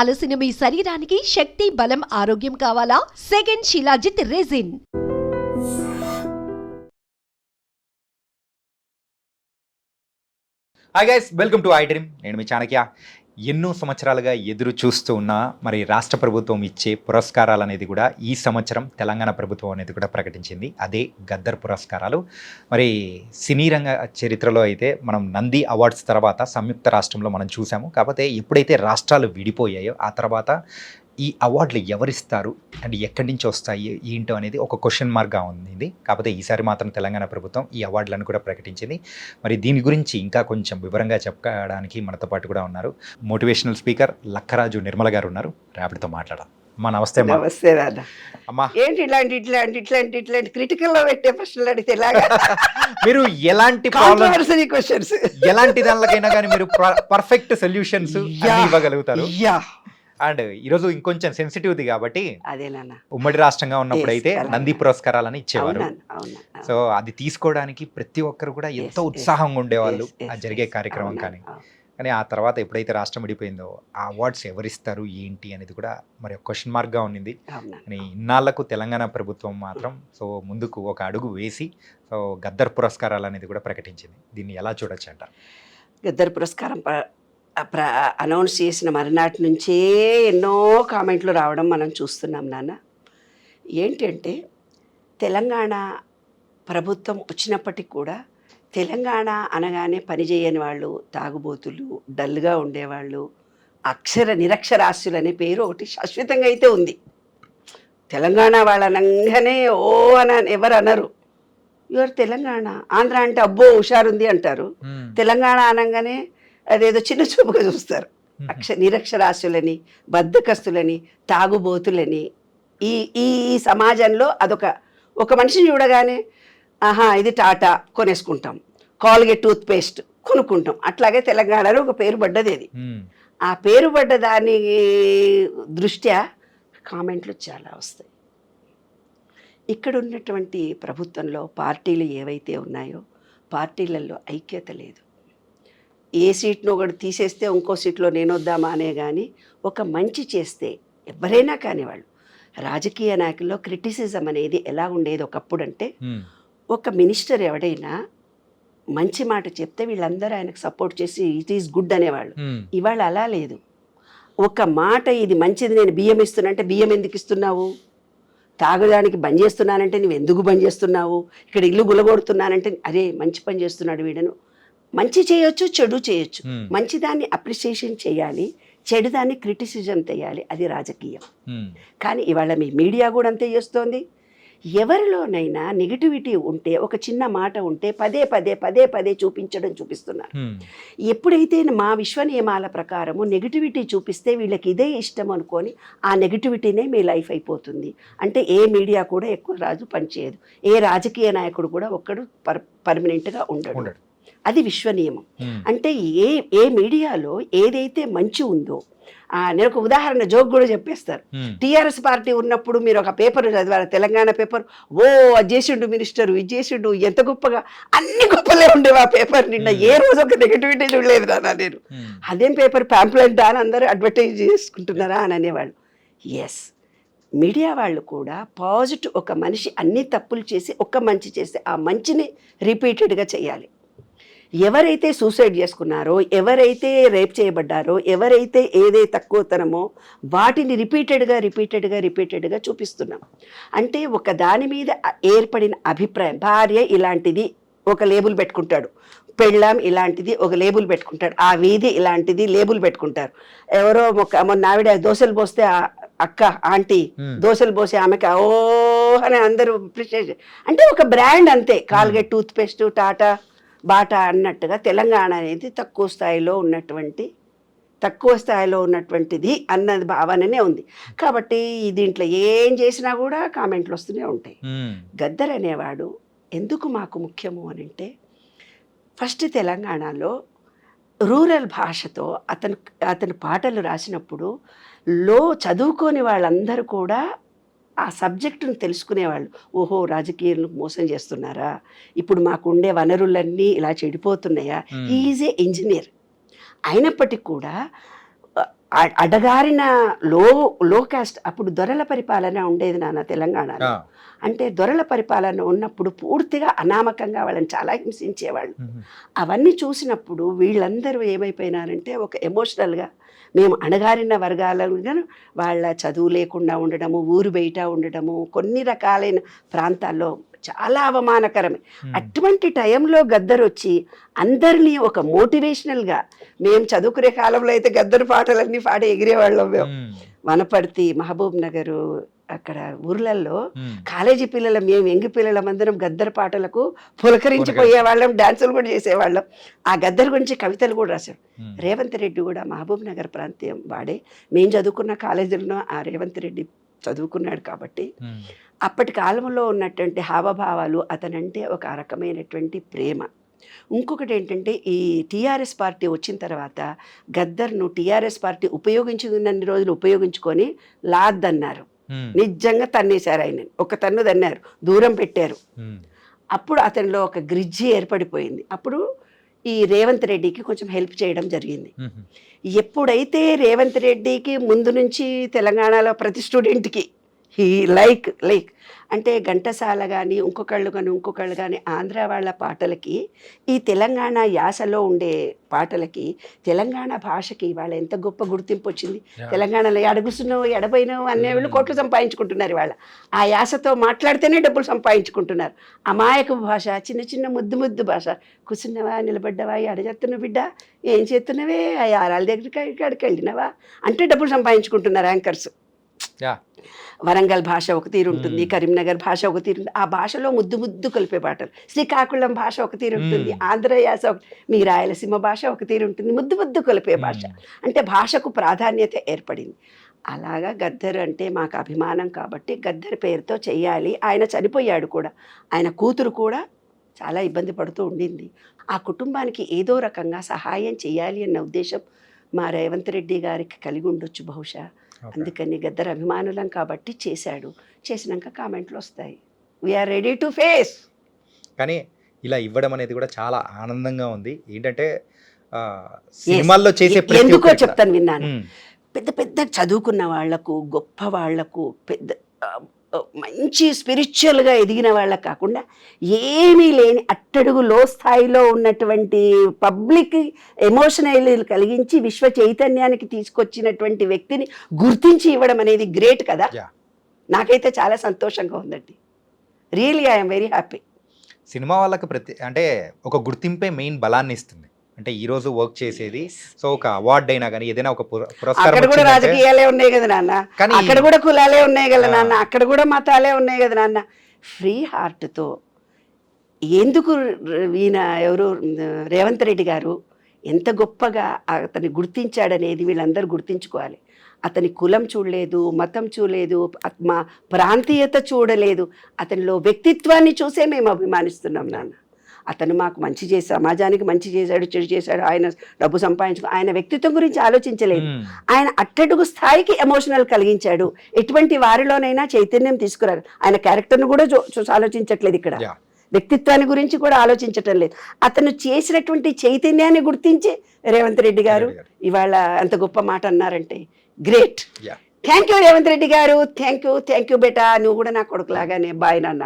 అలసిన మీ శరీరానికి శక్తి బలం ఆరోగ్యం కావాలా? Second shilajit resin. Hi guys welcome to iDream నేను మీ చాణక్య. ఎన్నో సంవత్సరాలుగా ఎదురు చూస్తూ ఉన్న మరి రాష్ట్ర ప్రభుత్వం ఇచ్చే పురస్కారాలు అనేది కూడా ఈ సంవత్సరం తెలంగాణ ప్రభుత్వం అనేది కూడా ప్రకటించింది. అదే గద్దర్ పురస్కారాలు. మరి సినీ రంగ చరిత్రలో అయితే మనం నంది అవార్డ్స్ తర్వాత సంయుక్త రాష్ట్రంలో మనం చూసాము. కాకపోతే ఎప్పుడైతే రాష్ట్రాలు విడిపోయాయో ఆ తర్వాత ఈ అవార్డులు ఎవరిస్తారు అండ్ ఎక్కడి నుంచి వస్తాయి ఏంటో అనేది ఒక క్వశ్చన్ మార్క్గా ఉంది కాకపోతే ఈసారి మాత్రం తెలంగాణ ప్రభుత్వం ఈ అవార్డులను కూడా ప్రకటించింది. మరి దీని గురించి ఇంకా కొంచెం వివరంగా చెప్పడానికి మనతో పాటు కూడా ఉన్నారు. మోటివేషనల్ స్పీకర్ లక్కరాజు నిర్మల గారు ఉన్నారు. రేపటితో మాట్లాడాం అమ్మా నమస్తే నమస్తే రాధా అమ్మా. ఏంటి ఇట్లాంటి ఇట్లాంటి ఇట్లాంటి ఇట్లాంటి క్రిటికల్లో పెట్టే ప్రశ్నలు అడిగితే ఎలాగా? మీరు ఎలాంటి కాంట్రవర్సరీ క్వశ్చన్స్ ఎలాంటి దానికైనా కానీ మీరు పర్ఫెక్ట్ సొల్యూషన్స్ ఇవ్వగలుగుతారు. యా. అండ్ ఈరోజు ఇంకొంచెం సెన్సిటివ్ది కాబట్టి ఉమ్మడి రాష్ట్రంగా ఉన్నప్పుడు అయితే. నంది పురస్కారాలని ఇచ్చేవారు. సో అది తీసుకోవడానికి ప్రతి ఒక్కరు కూడా ఎంతో ఉత్సాహంగా ఉండేవాళ్ళు ఆ జరిగే. కార్యక్రమం కానీ. కానీ ఆ తర్వాత ఎప్పుడైతే రాష్ట్రం విడిపోయిందో ఆ అవార్డ్స్ ఎవరిస్తారు ఏంటి అనేది కూడా మరి క్వశ్చన్ మార్క్గా ఉన్నింది. అవునా. కానీ ఇన్నాళ్ళకు తెలంగాణ ప్రభుత్వం మాత్రం సో ముందుకు ఒక అడుగు వేసి సో గద్దర్ పురస్కారాలు అనేది కూడా ప్రకటించింది. దీన్ని ఎలా చూడొచ్చు అంటారు? గద్దర్ పురస్కారం ప్ర అనౌన్స్ చేసిన మరునాటి నుంచే ఎన్నో కామెంట్లు రావడం మనం చూస్తున్నాం నాన్న. ఏంటంటే తెలంగాణ ప్రభుత్వం వచ్చినప్పటికి కూడా తెలంగాణ అనగానే పనిచేయని వాళ్ళు తాగుబోతులు డల్గా ఉండేవాళ్ళు అక్షర నిరక్షరాస్యులు అనే పేరు ఒకటి శాశ్వతంగా అయితే ఉంది. తెలంగాణ వాళ్ళు అనగానే ఓ అని ఎవరు అనరు. యువర్ తెలంగాణ ఆంధ్ర అంటే అబ్బో హుషారుంది అంటారు. తెలంగాణ అనగానే అదేదో చిన్న చూపుగా చూస్తారు. అక్ష నిరక్షరాస్యులని బద్ధకస్తులని తాగుబోతులని. ఈ ఈ సమాజంలో అదొక ఒక మనిషిని చూడగానే ఆహా ఇది టాటా కొనేసుకుంటాం. కాల్గేట్ టూత్ పేస్ట్ కొనుక్కుంటాం. అట్లాగే తెలంగాణలో ఒక పేరు పడ్డది అది. ఆ పేరు పడ్డ దాని దృష్ట్యా కామెంట్లు చాలా వస్తాయి. ఇక్కడ ఉన్నటువంటి ప్రభుత్వంలో పార్టీలు ఏవైతే ఉన్నాయో పార్టీలలో ఐక్యత లేదు. ఏ సీట్ను ఒకటి తీసేస్తే ఇంకో సీట్లో నేను వద్దామా అనే కానీ ఒక మంచి చేస్తే ఎవరైనా కానీ వాళ్ళు రాజకీయ నాయకుల్లో క్రిటిసిజం అనేది ఎలా ఉండేది ఒకప్పుడు అంటే. ఒక మినిస్టర్ ఎవడైనా మంచి మాట చెప్తే వీళ్ళందరూ ఆయనకు సపోర్ట్ చేసి ఇట్ ఈస్ గుడ్ అనేవాళ్ళు. ఇవాళ అలా లేదు. ఒక మాట ఇది మంచిది నేను బియ్యం ఇస్తున్నా అంటే బియ్యం ఎందుకు ఇస్తున్నావు? తాగడానికి బంద్ చేస్తున్నానంటే నువ్వు ఎందుకు బంద్ చేస్తున్నావు? ఇక్కడ ఇల్లు గులగొడుతున్నానంటే అరే మంచి పని చేస్తున్నాడు వీడను. మంచి చేయొచ్చు చెడు చేయొచ్చు. మంచిదాన్ని అప్రిసియేషన్ చేయాలి చెడుదాన్ని క్రిటిసిజం చేయాలి అది రాజకీయం. కానీ ఇవాళ మీ మీడియా కూడా అంతే చేస్తోంది ఎవరిలోనైనా నెగిటివిటీ ఉంటే ఒక చిన్న మాట ఉంటే పదే పదే పదే పదే చూపించడం చూపిస్తున్నారు. ఎప్పుడైతే మా విశ్వ నియమాల ప్రకారము నెగిటివిటీ చూపిస్తే వీళ్ళకి ఇదే ఇష్టం అనుకొని ఆ నెగిటివిటీనే మీ లైఫ్ అయిపోతుంది అంటే ఏ మీడియా కూడా ఎక్కువ రాజు పనిచేయదు ఏ రాజకీయ నాయకుడు కూడా ఒక్కడు పర్ పర్మనెంట్గా ఉండడు. అది విశ్వ నియమం మ్మ్. అంటే ఏ ఏ మీడియాలో ఏదైతే మంచి ఉందో నేను ఒక ఉదాహరణ జోక్ కూడా చెప్పేస్తారు. టీఆర్ఎస్ పార్టీ ఉన్నప్పుడు మీరు ఒక పేపర్ చదివారు? తెలంగాణ పేపర్? ఓ అది చేసిండు మినిస్టర్ ఇది చేసిండు ఎంత గొప్పగా? అన్ని గొప్పలే ఉండేవి ఆ పేపర్ నిన్న. ఏ రోజు ఒక నెగిటివిటీ చూడలేదు నాన్న నేను. అదేం పేపర్? ప్యాంప్లెట్ అని అందరూ అడ్వర్టైజ్ చేసుకుంటున్నారా అని అనేవాళ్ళు. ఎస్ మీడియా వాళ్ళు కూడా పాజిటివ్ ఒక మనిషి అన్ని తప్పులు చేసి ఒక్క మంచి చేస్తే ఆ మంచిని రిపీటెడ్గా చేయాలి. ఎవరైతే సూసైడ్ చేసుకున్నారో ఎవరైతే రేప్ చేయబడ్డారో ఎవరైతే ఏదైతే తక్కువతనమో వాటిని రిపీటెడ్గా రిపీటెడ్గా రిపీటెడ్గా చూపిస్తున్నాం. అంటే ఒక దాని మీద ఏర్పడిన అభిప్రాయం భార్య ఇలాంటిది ఒక లేబుల్ పెట్టుకుంటాడు పెళ్ళాం ఇలాంటిది ఒక లేబుల్ పెట్టుకుంటాడు ఆ వీధి ఇలాంటిది లేబుల్ పెట్టుకుంటారు. ఎవరో ఒక మొన్న ఆవిడ దోశలు పోస్తే అక్క ఆంటీ. దోశలు పోసే ఆమెకి ఓ అని అందరూ అంటే ఒక బ్రాండ్ అంతే. Colgate toothpaste Tata Bata అన్నట్టుగా తెలంగాణ అనేది తక్కువ స్థాయిలో ఉన్నటువంటి తక్కువ స్థాయిలో ఉన్నటువంటిది అన్నది భావననే ఉంది కాబట్టి దీంట్లో ఏం చేసినా కూడా కామెంట్లు వస్తూనే ఉంటాయి. గద్దర్ అనేవాడు ఎందుకు మాకు ముఖ్యము అని అంటే ఫస్ట్ తెలంగాణలో రూరల్ భాషతో అతను అతను పాటలు రాసినప్పుడు లో చదువుకోని వాళ్ళందరూ కూడా ఆ సబ్జెక్టును తెలుసుకునేవాళ్ళు ఓహో రాజకీయాలకు మోసం చేస్తున్నారా ఇప్పుడు మాకు ఉండే వనరులన్నీ ఇలా చెడిపోతున్నాయా. ఈజ్ ఏ ఇంజనీర్ అయినప్పటికీ కూడా అడగారిన లో లో కాస్ట్ అప్పుడు దొరల పరిపాలన ఉండేది నాన్న తెలంగాణలో. అంటే దొరల పరిపాలన ఉన్నప్పుడు పూర్తిగా అనామకంగా వాళ్ళని చాలా హింసించేవాళ్ళు. అవన్నీ చూసినప్పుడు వీళ్ళందరూ ఏమైపోయినారంటే ఒక ఎమోషనల్గా మేము అణగారిన వర్గాలుగా వాళ్ళ చదువు లేకుండా ఉండడము ఊరు బయట ఉండడము కొన్ని రకాలైన ప్రాంతాల్లో చాలా అవమానకరమే. అటువంటి టైంలో గద్దర్ వచ్చి అందరినీ ఒక మోటివేషనల్గా మేము చదువుకునే కాలంలో అయితే గద్దరు పాటలన్నీ పాడి ఎగిరేవాళ్ళం మ్మ్. వనపర్తి మహబూబ్ నగర్ అక్కడ ఊర్లల్లో. కాలేజీ పిల్లల మేము ఎంగి పిల్లల మందరం గద్దర్ పాటలకు పులకరించిపోయేవాళ్ళం డాన్సులు కూడా చేసేవాళ్ళం ఆ గద్దర్ గురించి కవితలు కూడా రాశాం మ్మ్. రేవంత్ రెడ్డి కూడా మహబూబ్ నగర్ ప్రాంతం వాడే మేము చదువుకున్న కాలేజీలో ఆ రేవంత్ రెడ్డి చదువుకున్నాడు కాబట్టి. అప్పటి కాలంలో ఉన్నటువంటి హావభావాలు అతనంటే ఒక రకమైనటువంటి ప్రేమ ఇంకొకటి ఏంటంటే ఈ టీఆర్ఎస్ పార్టీ వచ్చిన తర్వాత గద్దర్ను టీఆర్ఎస్ పార్టీ ఉపయోగించుకున్నన్ని రోజులు ఉపయోగించుకొని లాద్దన్నారు. నిజంగా తన్నేశారు ఆయన ఒక తన్ను తన్నారు దూరం పెట్టారు. అప్పుడు అతనిలో ఒక గ్రిడ్జి ఏర్పడిపోయింది అప్పుడు ఈ రేవంత్ రెడ్డికి కొంచెం హెల్ప్ చేయడం జరిగింది. ఎప్పుడైతే రేవంత్ రెడ్డికి ముందు నుంచి తెలంగాణలో ప్రతి స్టూడెంట్కి ఈ లైక్ లైక్ అంటే ఘంటసాల కానీ ఇంకొకళ్ళు కానీ ఇంకొకళ్ళు కానీ ఆంధ్ర వాళ్ళ పాటలకి ఈ తెలంగాణ యాసలో ఉండే పాటలకి తెలంగాణ భాషకి వాళ్ళ ఎంత గొప్ప గుర్తింపు వచ్చింది. తెలంగాణలో ఎడగుస్తున్నావు ఎడబోయినావు అనే వాళ్ళు Mm. కోట్లు సంపాదించుకుంటున్నారు వాళ్ళ ఆ యాసతో మాట్లాడితేనే డబ్బులు సంపాదించుకుంటున్నారు. అమాయక భాష చిన్న చిన్న ముద్దు ముద్దు భాష. కూర్చున్నావా నిలబడ్డావా ఎడజెత్తున్నావు బిడ్డ? ఏం చేస్తున్నావే? ఆ యారాల దగ్గరికి ఇక్కడికి వెళ్ళినవా? అంటే డబ్బులు సంపాదించుకుంటున్నారు యాంకర్స్. వరంగల్ భాష ఒక తీరు ఉంటుంది. కరీంనగర్ భాష ఒక తీరు ఉంటుంది. ఆ భాషలో ముద్దు ముద్దు కలిపే పాటలు. శ్రీకాకుళం భాష ఒక తీరు ఉంటుంది. ఆంధ్ర యాస మీ రాయలసీమ భాష ఒక తీరు ఉంటుంది. ముద్దు ముద్దు కలిపే భాష. అంటే భాషకు ప్రాధాన్యత ఏర్పడింది. అలాగా గద్దర్ అంటే మాకు అభిమానం కాబట్టి గద్దర్ పేరుతో చెయ్యాలి. ఆయన చనిపోయాడు కూడా. ఆయన కూతురు కూడా చాలా ఇబ్బంది పడుతూ ఉండింది. ఆ కుటుంబానికి ఏదో రకంగా సహాయం చేయాలి అన్న ఉద్దేశం మా రేవంత్ రెడ్డి గారికి కలిగి ఉండొచ్చు బహుశా. అందుకని గద్దర్ అభిమానులం కాబట్టి చేశాడు. చేసినాక కామెంట్లు వస్తాయి. వీఆర్ రెడీ టు ఫేస్ కానీ ఇలా ఇవ్వడం అనేది కూడా చాలా ఆనందంగా ఉంది. ఏంటంటే సినిమాల్లో చేసే ఎందుకో చెప్తాను విన్నాను. పెద్ద పెద్ద చదువుకున్న వాళ్ళకు గొప్ప వాళ్ళకు పెద్ద మంచి స్పిరిచువల్గా ఎదిగిన వాళ్ళకు కాకుండా ఏమీ లేని అట్టడుగు లో స్థాయిలో ఉన్నటువంటి పబ్లిక్ ఎమోషనల్ కలిగించి విశ్వ చైతన్యానికి తీసుకొచ్చినటువంటి వ్యక్తిని గుర్తించి ఇవ్వడం అనేది గ్రేట్ కదా. నాకైతే చాలా సంతోషంగా ఉందండి. Really I'm very happy cinema వాళ్ళకి ప్రతి అంటే ఒక గుర్తింపే మెయిన్ బలాన్ని ఇస్తుంది అంటే ఈ రోజు వర్క్ చేసేది. సో ఒక అవార్డ్ అయినా కానీ ఏదైనా ఒక పుర- పురస్కారం అక్కడ కూడా రాజకీయాలే ఉన్నాయి కదా నాన్న. కానీ అక్కడ కూడా కులాలే ఉన్నాయి కదా. నాన్న. అక్కడ కూడా మతాలే ఉన్నాయి కదా నాన్న. ఫ్రీ హార్ట్తో ఎందుకు ఈయన ఎవరు? రేవంత్ రెడ్డి గారు ఎంత గొప్పగా అతన్ని గుర్తించాడనేది వీళ్ళందరూ గుర్తించుకోవాలి. అతని కులం చూడలేదు మతం చూడలేదు మా ప్రాంతీయత చూడలేదు. అతనిలో వ్యక్తిత్వాన్ని చూసే మేము అభిమానిస్తున్నాం నాన్న. అతను మాకు మంచి చేసి సమాజానికి మంచి చేశాడు చెడు చేశాడు ఆయన డబ్బు సంపాదించుకో ఆయన వ్యక్తిత్వం గురించి ఆలోచించలేదు. ఆయన అట్టడుగు స్థాయికి ఎమోషనల్ కలిగించాడు. ఎటువంటి వారిలోనైనా చైతన్యం తీసుకురారు. ఆయన క్యారెక్టర్ను కూడా చూసి ఆలోచించట్లేదు ఇక్కడ. వ్యక్తిత్వాన్ని గురించి కూడా ఆలోచించటం లేదు. అతను చేసినటువంటి చైతన్యాన్ని గుర్తించి రేవంత్ రెడ్డి గారు. ఇవాళ అంత గొప్ప మాట అన్నారంటే great. Thank you Revanth Reddy గారు. థ్యాంక్ యూ థ్యాంక్ యూ బేటా. నువ్వు కూడా నా కొడుకులాగానే. బాయ్ నాన్న.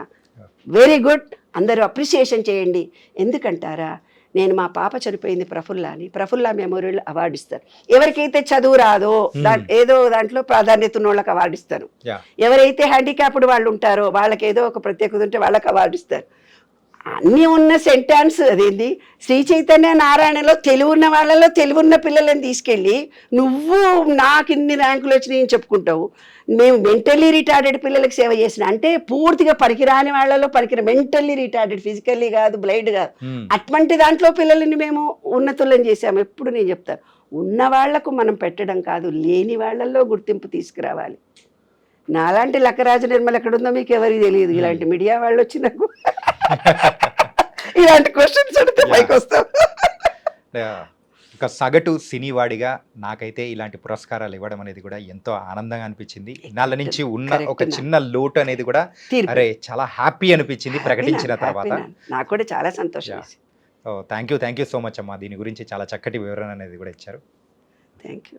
వెరీ గుడ్ అందరూ అప్రిషియేషన్ చేయండి. ఎందుకంటారా? నేను మా పాప చనిపోయింది ప్రఫుల్లా అని. ప్రఫుల్లా మెమోరియల్ అవార్డు ఇస్తారు. ఎవరికైతే చదువు రాదో దా ఏదో దాంట్లో ప్రాధాన్యత ఉన్న వాళ్ళకి అవార్డు ఇస్తారు. ఎవరైతే హ్యాండిక్యాప్డ్ వాళ్ళు ఉంటారో వాళ్ళకి ఏదో ఒక ప్రత్యేకత ఉంటే వాళ్ళకి అవార్డు ఇస్తారు. అన్నీ ఉన్న సెంటాన్స్ అదేంది? శ్రీ చైతన్య నారాయణలో తెలివున్న వాళ్ళలో తెలివున్న పిల్లలని తీసుకెళ్ళి నువ్వు నాకు ఇన్ని ర్యాంకులు వచ్చినాయి అని చెప్పుకుంటావు. మేము మెంటల్లీ రిటార్డెడ్ పిల్లలకి సేవ చేసిన అంటే పూర్తిగా పనికిరాని వాళ్ళలో పనికిర మెంటల్లీ రిటార్డెడ్ ఫిజికల్లీ కాదు బ్లైండ్ కాదు. మ్మ్. అటువంటి దాంట్లో పిల్లల్ని మేము ఉన్నతులను చేసాము ఎప్పుడు నేను చెప్తాను ఉన్న వాళ్ళకు మనం పెట్టడం కాదు లేని వాళ్ళల్లో గుర్తింపు తీసుకురావాలి. నాలాంటి లక్కరాజు నిర్మల్ ఎక్కడుందో మీకు ఎవరికి తెలియదు. ఇలాంటి మీడియా వాళ్ళు వచ్చి నాకు ఇలాంటి క్వశ్చన్స్ అడిగితే. పైకి వస్తాం ఒక సగటు సినీవాడిగా నాకైతే ఇలాంటి పురస్కారాలు ఇవ్వడం అనేది కూడా ఎంతో ఆనందంగా అనిపించింది ఇన్నాళ్ళ నుంచి ఉన్న ఒక. చిన్న లోటు అనేది కూడా. అరే చాలా హ్యాపీ అనిపించింది ప్రకటించిన తర్వాత. నాకు కూడా చాలా సంతోషం. Thank you thank you so much అమ్మా దీని గురించి చాలా చక్కటి వివరణ అనేది కూడా ఇచ్చారు థ్యాంక్ యూ